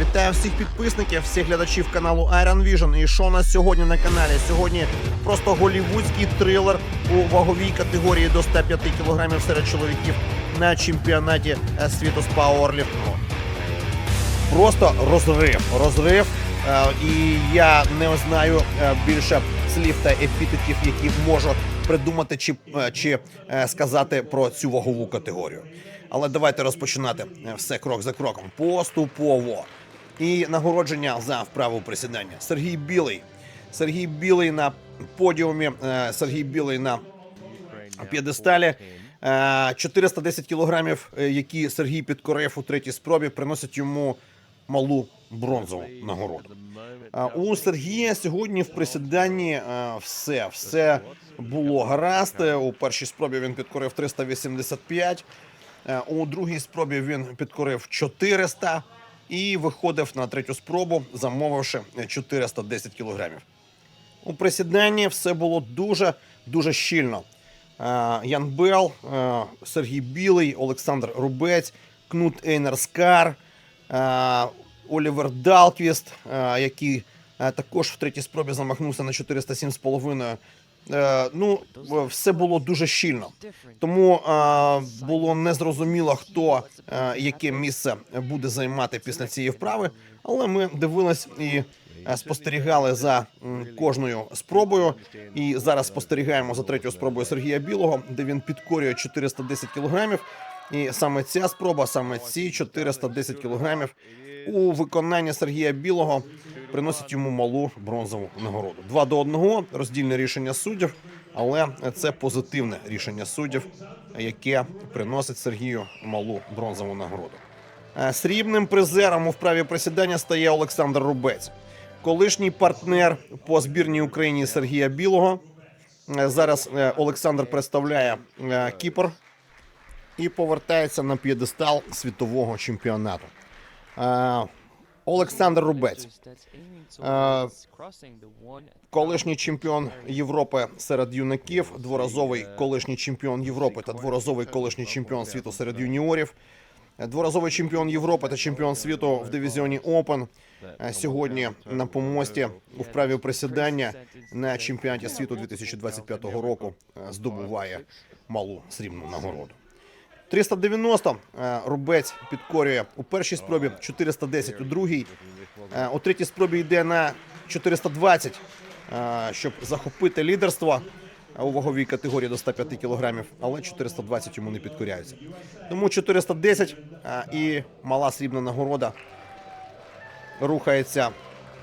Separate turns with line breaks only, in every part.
Вітаю всіх підписників, всіх глядачів каналу Iron Vision. І що у нас сьогодні на каналі? Сьогодні просто голівудський трилер у ваговій категорії до 105 кг серед чоловіків на чемпіонаті е, світу з пауерліфтингу. Просто розрив. Розрив. Е, І я не знаю е, більше слів та епітетів, які можу придумати чи, чи сказати про цю вагову категорію. Але давайте розпочинати все крок за кроком. Поступово. І нагородження за вправу присідання. Сергій Білий. Сергій Білий на подіумі. е, Сергій Білий на п'єдесталі. Е, 410 кілограмів, е, які Сергій підкорив у третій спробі, приносять йому малу бронзову нагороду. У Сергія сьогодні в присіданні е, все, все було гаразд. Е, У першій спробі він підкорив 385, е, у другій спробі він підкорив 400 і виходив на третю спробу, замовивши 410 кілограмів. У присіданні все було дуже дуже щільно. Е, Ян Бел, е, Сергій Білий, Олександр Рубець, Кнут Ейнер Скар, е, Олівер Далквіст, який також в третій спробі замахнувся на 407,5. Е, Ну, е, все було дуже щільно. Тому е, було незрозуміло, хто яке місце буде займати після цієї вправи. Але ми дивились і спостерігали за кожною спробою. І зараз спостерігаємо за третьою спробою Сергія Білого, де він підкорює 410 кілограмів. І саме ця спроба, саме ці 410 кілограмів у виконанні Сергія Білого приносять йому малу бронзову нагороду. Два до одного роздільне рішення суддів, але це позитивне рішення суддів, яке приносить Сергію малу бронзову нагороду. Е, Срібним призером у вправі присідання стає Олександр Рубець, колишній партнер по збірній Україні Сергія Білого. Е, Зараз е, Олександр представляє Кіпр і повертається на п'єдестал світового чемпіонату. Олександр Рубець, Е, колишній чемпіон Європи серед юнаків, дворазовий колишній чемпіон Європи та дворазовий колишній чемпіон світу серед юніорів. Е, Дворазовий чемпіон Європи та чемпіон світу в дивізіоні Open. Е, Сьогодні на помості у вправі присідання на чемпіонаті світу 2025 року здобуває малу срібну нагороду. 390 е, Рубець підкорює у першій спробі, 410 у другій. Е, У третій спробі йде на 420, е, щоб захопити лідерство у ваговій категорії до 105 кілограмів, але 420 йому не підкоряються. Тому 410 е, і мала срібна нагорода рухається,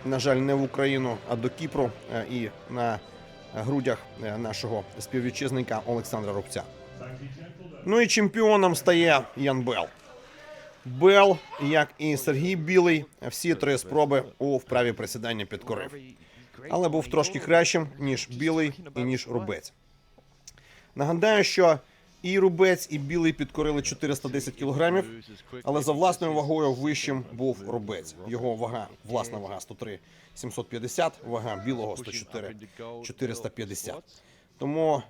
на жаль, не в Україну, а до Кіпру і на грудях нашого співвітчизника Олександра Рубця. Ну і чемпіоном стає Ян Бел. Бел, як і Сергій Білий, всі три спроби у вправі присідання підкорив. Але був трошки кращим, ніж Білий і ніж Рубець. Нагадаю, що і Рубець, і Білий підкорили 410 кілограмів, але за власною вагою вищим був Рубець. Його вага, власна вага 103 750, вага білого 104 450. Тому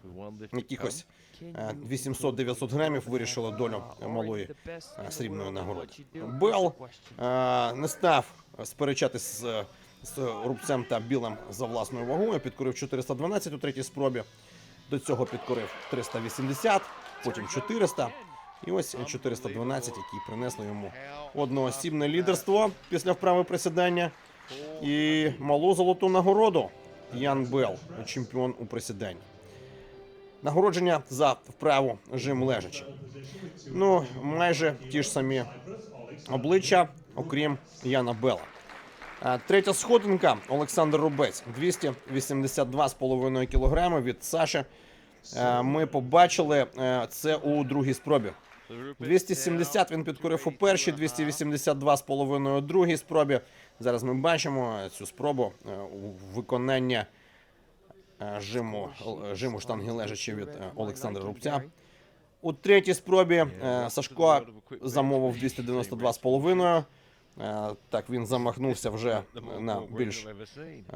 якихось 800-900 грамів вирішили долю малої е, срібної нагороди. Бел е, не став сперечатись з, з рубцем та білим за власною вагою. Підкорив 412 у третій спробі. До цього підкорив 380, потім 400. І ось 412, які принесли йому одноосібне лідерство після вправи присідання і малу золоту нагороду. Ян Бел, чемпіон у присіданні. Нагородження за вправу жим лежачи. Ну, майже ті ж самі обличчя, окрім Яна Бела. Третя сходинка Олександр Рубець 282,5 кг від Саші. Ми побачили е, це у другій спробі. 270 він підкорив у першій, 282,5 у другій спробі. Зараз ми бачимо цю спробу е, у виконання жиму, е, жиму штанги лежачі від е, Олександра Рубця. У третій спробі е, Сашко замовив 292,5. Е, Так він замахнувся вже на більш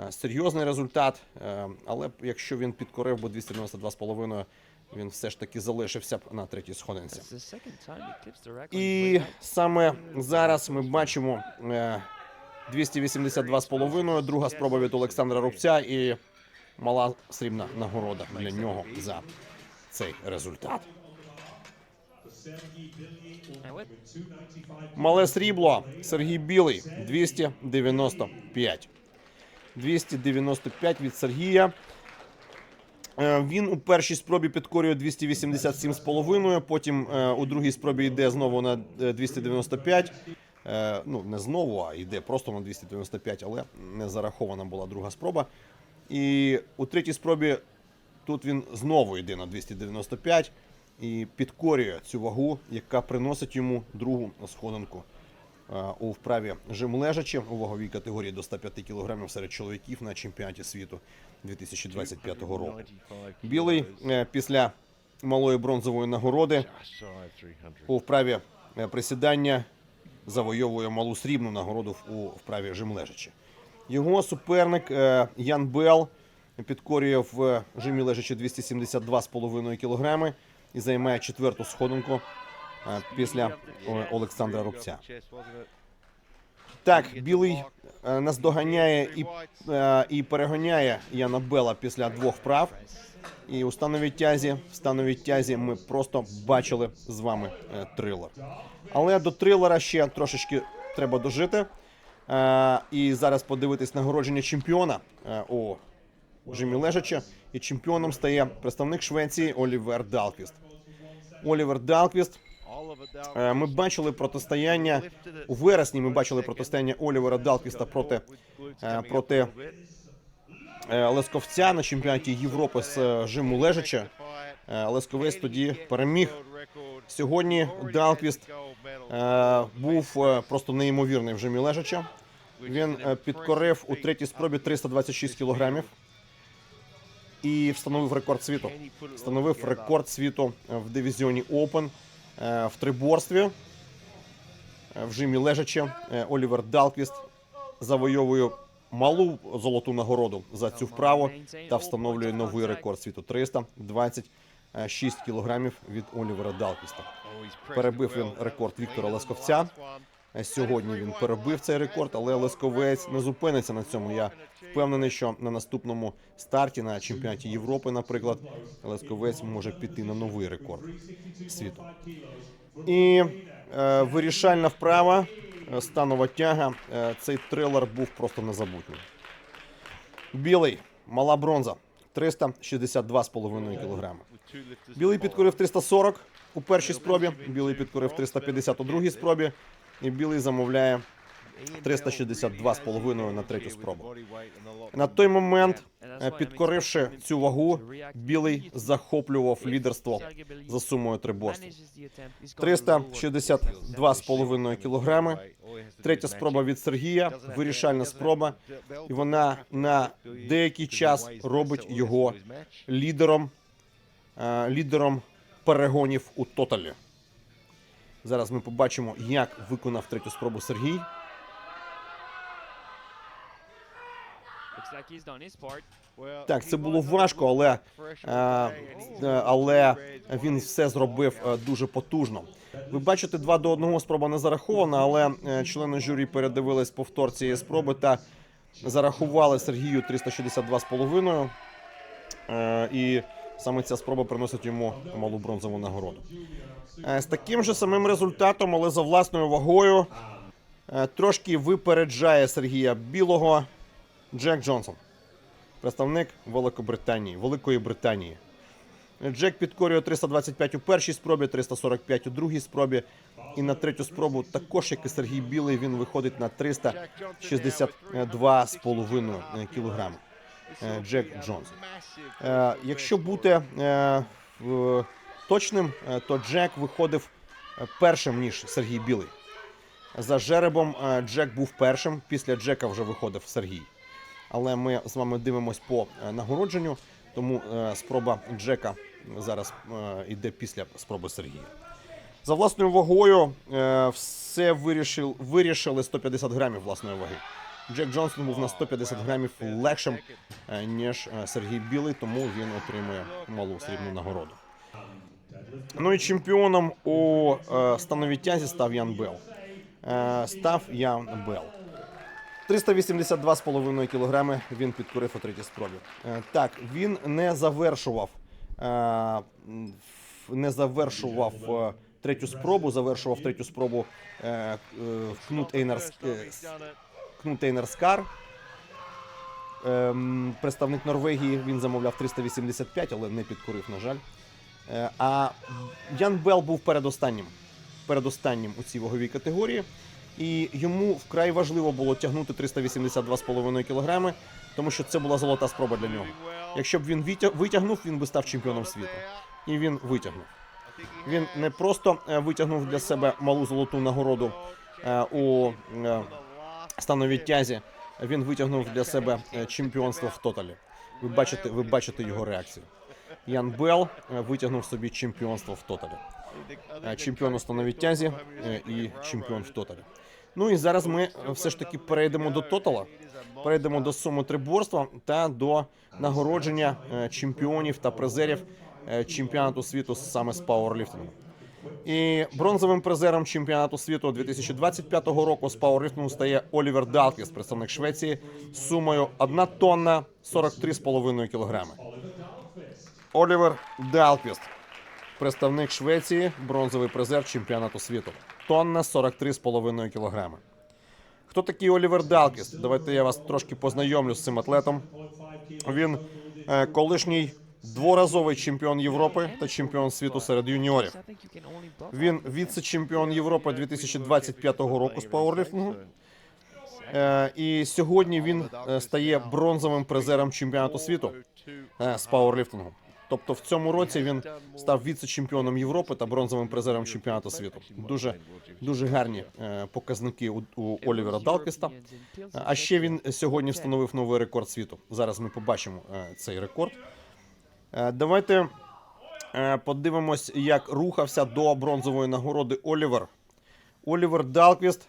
е, серйозний результат. Е, Але якщо він підкорив би 292,5, він все ж таки залишився б на третій сходинці. І саме зараз ми бачимо е, 282,5. Друга спроба від Олександра Рубця і мала срібна нагорода для нього за цей результат. Мале срібло Сергій Білий 295. 295 від Сергія. Е, Він у першій спробі підкорює 287,5, потім е, у другій спробі йде знову на е, 295. Е, Ну, не знову, а йде просто на 295, але не зарахована була друга спроба. І у третій спробі тут він знову йде на 295 і підкорює цю вагу, яка приносить йому другу сходинку у вправі жим лежачи у ваговій категорії до 105 кг серед чоловіків на чемпіонаті світу 2025 року. Білий е, після малої бронзової нагороди у вправі е, присідання завойовує малу срібну нагороду у вправі жим лежачи. Його суперник е, Ян Бел підкорює в жимі лежачи 272,5 кг і займає четверту сходинку е, після е, Олександра Рубця. Так, білий наздоганяє і, і переганяє Яна Бела після двох вправ. І у становій тязі, в становій тязі ми просто бачили з вами трилер. Але до трилера ще трошечки треба дожити. Е, і зараз подивитись нагородження чемпіона е, у жимі лежача. І чемпіоном стає представник Швеції Олівер Далквіст. Олівер Далквіст Е, Ми бачили протистояння у вересні. Ми бачили протистояння Олівера Далквіста проти, е, проти е, Лесковця на чемпіонаті Європи з е, жиму лежача. Е, Лесковець тоді переміг. Сьогодні Далквіст е, був е, просто неймовірний в жимі лежача. Він е, підкорив у третій спробі 326 кілограмів і встановив рекорд світу. Встановив рекорд світу е, в дивізіоні Open е, в триборстві. Е, В жимі лежача е, Олівер Далквіст завойовує малу золоту нагороду за цю вправу та встановлює новий рекорд світу 326 кілограмів від Олівера Далквіста.
Перебив він рекорд Віктора Лесковця.
Е, Сьогодні він перебив цей рекорд, але Лесковець не зупиниться на цьому. Я впевнений, що на наступному старті на чемпіонаті Європи, наприклад, Лесковець може піти на новий рекорд світу. І е, вирішальна вправа, е, станова тяга. Е, цей трилер був просто незабутній. Білий, мала бронза, 362,5 кг. Білий підкорив 340 у першій спробі, білий підкорив 350 у другій спробі, і білий замовляє 362,5 на третю спробу. На той момент, е, підкоривши цю вагу, білий захоплював лідерство за сумою триборств. 362,5 кілограми. Третя спроба від Сергія, вирішальна спроба, і вона на деякий час робить його лідером, е, лідером перегонів у тоталі. Зараз ми побачимо, як виконав третю спробу Сергій. Так, це було важко, але, е, е, але він все зробив е, дуже потужно. Ви бачите, 2 до 1 спроба не зарахована, але члени журі передивились повтор цієї спроби та зарахували Сергію 362,5. Е, І саме ця спроба приносить йому малу бронзову нагороду. З таким же самим результатом, але за власною вагою, трошки випереджає Сергія Білого Джек Джонсон, представник Великобританії, Великої Британії. Джек підкорює 325 у першій спробі, 345 у другій спробі. І на третю спробу, також як і Сергій Білий, він виходить на 362,5 кілограми. Е, Джек Джонсон. Е, Якщо бути е, точним, е, то Джек виходив е, першим, ніж Сергій Білий. За жеребом е, Джек був першим, після Джека вже виходив Сергій. Але ми з вами дивимось по е, нагородженню, тому е, спроба Джека зараз е, йде після спроби Сергія. За власною вагою е, все вирішив, вирішили 150 грамів власної ваги. Джек Джонсон був на 150 грамів легшим, е, ніж е, Сергій Білий, тому він отримує малу срібну нагороду. Ну і чемпіоном у е, становій тязі став Ян Бел. Е, став Ян Бел. 382,5 кг він підкорив у третій спробі. Е, Так, він не завершував, е, не завершував е, третю спробу, завершував третю спробу Кнут Ейнарс, Ем, Представник Норвегії він замовляв 385, але не підкорив, на жаль. А Ян Бел був передостаннім. Передостаннім у цій ваговій категорії. І йому вкрай важливо було тягнути 382,5 кг, тому що це була золота спроба для нього. Якщо б він витя- витягнув, він би став чемпіоном світу. І він витягнув. Він не просто е, витягнув для себе малу золоту нагороду е, у е, становій тязі, він витягнув для себе чемпіонство в тоталі. Ви бачите, ви бачите його реакцію. Ян Бел витягнув собі чемпіонство в тоталі. Чемпіон у становій і чемпіон в тоталі. Ну і зараз ми е, все ж таки перейдемо до тотала, перейдемо до суми триборства та до нагородження е, чемпіонів та призерів е, чемпіонату світу саме з пауерліфтингу. І бронзовим призером чемпіонату світу 2025 року з пауерліфтингу стає Олівер Далкіс, представник Швеції, з сумою 1 тонна 43,5 кілограми. Олівер Далквіст, представник Швеції, бронзовий призер чемпіонату світу. Тонна 43,5 кілограми. Хто такий Олівер Далкіст? Давайте я вас трошки познайомлю з цим атлетом. Він е, колишній дворазовий чемпіон Європи та чемпіон світу серед юніорів. Він віце-чемпіон Європи 2025 року з пауерліфтингу. Е, І сьогодні він е, стає бронзовим призером чемпіонату світу з пауерліфтингу. Тобто в цьому році він став віце-чемпіоном Європи та бронзовим призером чемпіонату світу. Дуже дуже гарні е, показники у, у Олівера Далкіста. А ще він сьогодні встановив новий рекорд світу. Зараз ми побачимо е, цей рекорд. Е, Давайте подивимось, як рухався до бронзової нагороди Олівер. Олівер Далквіст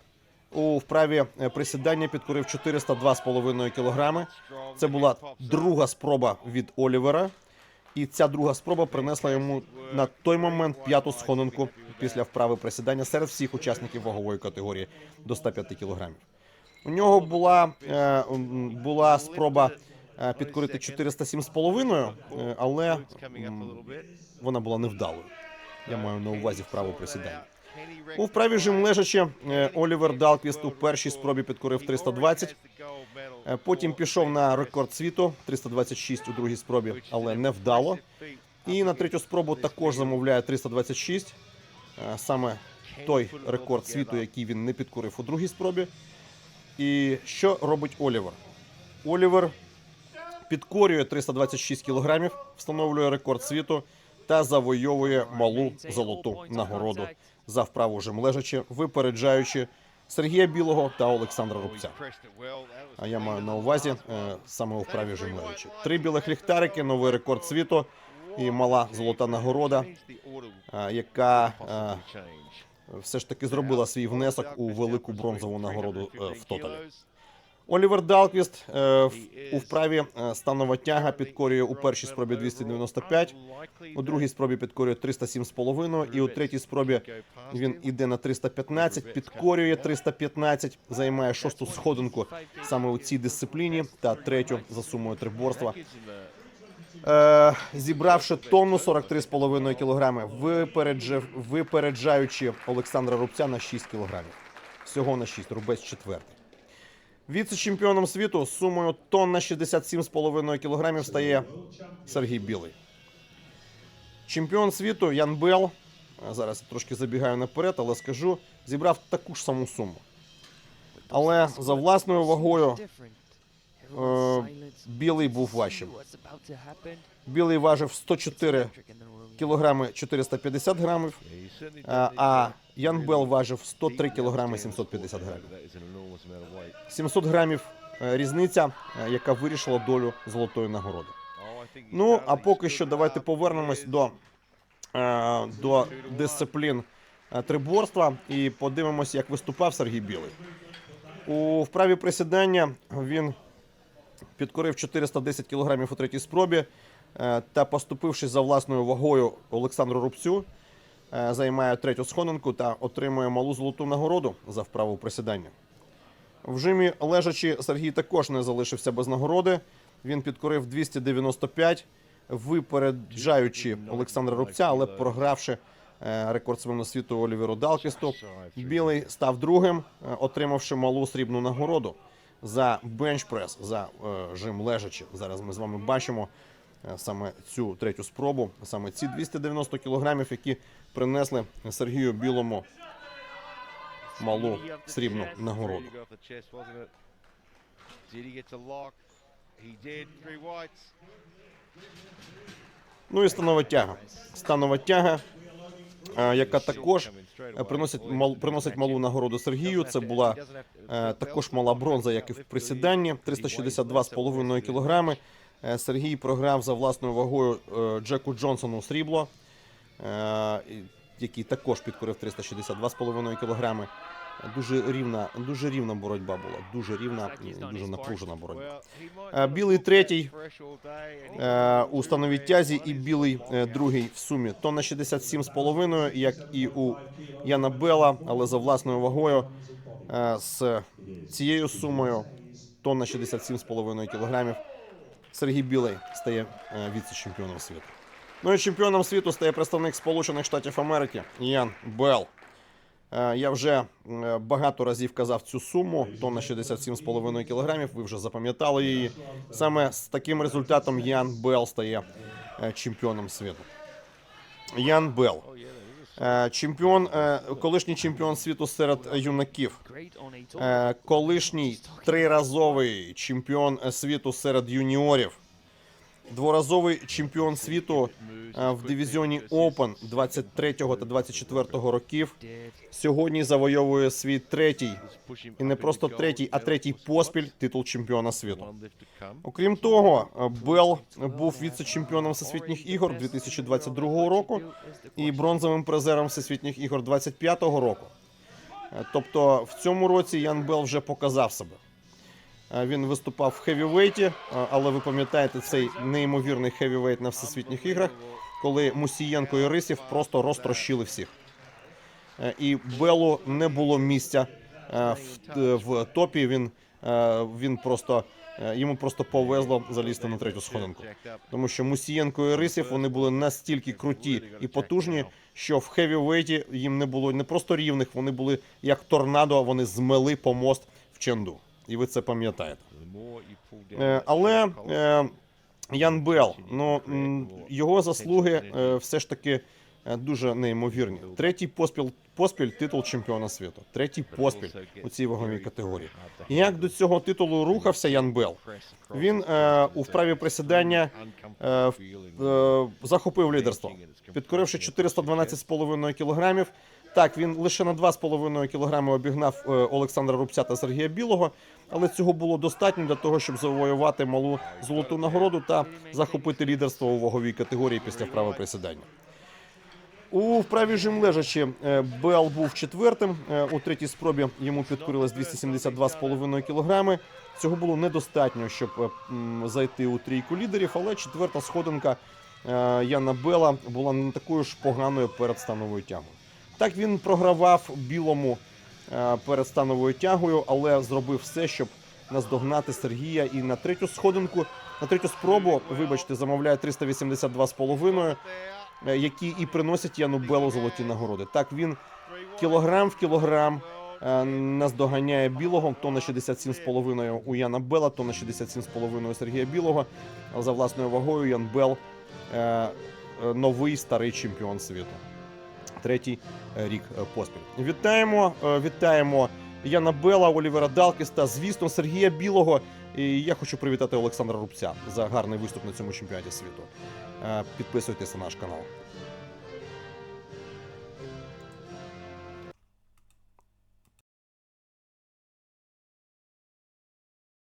у вправі присідання підкорив 402,5 кг. Це була друга спроба від Олівера. І ця друга спроба принесла йому на той момент п'яту сходинку після вправи присідання серед всіх учасників вагової категорії до 105 кг. У нього була, е, була спроба е, підкорити 407,5, е, але вона була невдалою. Я маю на увазі вправу присідання. У вправі жим лежачи Олівер Далквіст у першій спробі підкорив 320. Е, Потім пішов на рекорд світу 326 у другій спробі, але не вдало. І на третю спробу також замовляє 326. Е, Саме той рекорд світу, який він не підкорив у другій спробі. І що робить Олівер? Олівер підкорює 326 кілограмів, встановлює рекорд світу та завойовує малу золоту нагороду за вправу жим лежачи, випереджаючи Сергія Білого та Олександра Рубця. А я маю на увазі е, саме у вправі жим. Три білих ліхтарики, новий рекорд світу і мала золота нагорода, е, яка е, все ж таки зробила свій внесок у велику бронзову нагороду в тоталі. Олівер Далквіст е, в- у вправі е, станова тяга підкорює у першій спробі 295, у другій спробі підкорює 307,5 і у третій спробі він іде на 315, підкорює 315, займає шосту сходинку саме у цій дисципліні та третю за сумою триборства. Е, зібравши тонну 43,5 кілограми, випереджив, випереджаючи Олександра Рубця на 6 кілограмів. Всього на 6, рубець четвертий. Віце-чемпіоном світу з сумою тонна 67,5 кілограмів стає Сергій Білий. Чемпіон світу Ян Бел, зараз трошки забігаю наперед, але скажу, зібрав таку ж саму суму. Але за власною вагою е, білий був важчим. Білий важив 104 кілограми 450 грамів, а, Ян Бел важив 103 кілограми 750 грамів. 700 грамів е, різниця, е, яка вирішила долю золотої нагороди. Ну, а поки що давайте повернемось до, е, до дисциплін триборства і подивимось, як виступав Сергій Білий. У вправі присідання він підкорив 410 кг у третій спробі та, поступившись за власною вагою Олександру Рубцю, займає третю сходинку та отримує малу золоту нагороду за вправу присідання. В жимі лежачі Сергій також не залишився без нагороди. Він підкорив 295, випереджаючи Олександра Рубця, але програвши е, рекордсмену світу Оліверу Далкісту. Білий став другим, е, отримавши малу срібну нагороду за бенчпрес, за е, жим лежачі. Зараз ми з вами бачимо е, саме цю третю спробу, саме ці 290 кілограмів, які принесли Сергію Білому малу срібну нагороду. Ну і станова тяга. Станова тяга, е, яка також е, приносить, мал, приносить малу нагороду Сергію. Це була е, також мала бронза, як і в присіданні, 362,5 кілограми. Е, Сергій програв за власною вагою е, Джеку Джонсону срібло, е, який також підкорив 362,5 кілограми. Дуже рівна, дуже рівна боротьба була, дуже рівна і дуже напружена боротьба. Білий третій у становій тязі і білий другий в сумі. Тонна 67,5, як і у Яна Бела, але за власною вагою з цією сумою тонна 67,5 кілограмів. Сергій Білий стає е, віце-чемпіоном світу. Ну і чемпіоном світу стає представник Сполучених Штатів Америки Ян Белл. Е, Я вже е, багато разів казав цю суму, тонна 67,5 кілограмів. Ви вже запам'ятали її. Саме з таким результатом Ян Белл стає чемпіоном світу. Ян Белл. Е, Чемпіон, е, колишній чемпіон світу серед юнаків. Е, Колишній триразовий чемпіон світу серед юніорів. Дворазовий чемпіон світу е, в дивізіоні Open 23 та 24 років. Сьогодні завойовує свій третій і не просто третій, а третій поспіль титул чемпіона світу. Окрім того, Белл був віце-чемпіоном всесвітніх ігор 2022 року і бронзовим призером всесвітніх ігор 2025 року. Е, Тобто в цьому році Ян Белл вже показав себе. Е, Він виступав в хевівейті, е, але ви пам'ятаєте цей неймовірний хевівейт на всесвітніх іграх, коли Мусієнко і Рисів просто розтрощили всіх. Е, І Белу не було місця в, в топі. Він, він просто йому просто повезло залізти на третю сходинку. Тому що Мусієнко і Рисів вони були настільки круті і потужні, що в хевівейті їм не було не просто рівних, вони були як торнадо, вони змели помост в Ченду. І ви це пам'ятаєте. Е, Але е, Ян Белл, ну його заслуги е, все ж таки е, дуже неймовірні. Третій поспіль поспіль титул чемпіона світу. Третій поспіль у цій ваговій категорії. Як до цього титулу рухався Ян Белл? Він е, у вправі присідання е, е, захопив лідерство, підкоривши 412,5 кілограмів. Так, він лише на 2,5 кілограми обігнав е, Олександра Рубця та Сергія Білого, але цього було достатньо для того, щоб завоювати малу золоту нагороду та захопити лідерство у ваговій категорії після вправи присідання. У вправі жим лежачі е, Бел був четвертим. Е, У третій спробі йому підкорилось 272,5 кілограми. Цього було недостатньо, щоб зайти у трійку лідерів, але четверта сходинка Яна Бела була не такою ж поганою перед становою тягою. Так він програвав білому е, перед становою тягою, але зробив все, щоб наздогнати Сергія. І на третю сходинку, на третю спробу, вибачте, замовляє 382,5 е, які і приносять Яну Белу золоті нагороди. Так він кілограм в кілограм е, наздоганяє білого, то на 67,5 у Яна Бела, то на 67,5 у Сергія Білого. За власною вагою Ян Бел новий старий чемпіон світу. Третій е, рік е, поспіль. Вітаємо, е, вітаємо Яна Бела, Олівера Далкіста, звісно, Сергія Білого. І я хочу привітати Олександра Рубця за гарний виступ на цьому чемпіонаті світу. Підписуйтесь на наш канал.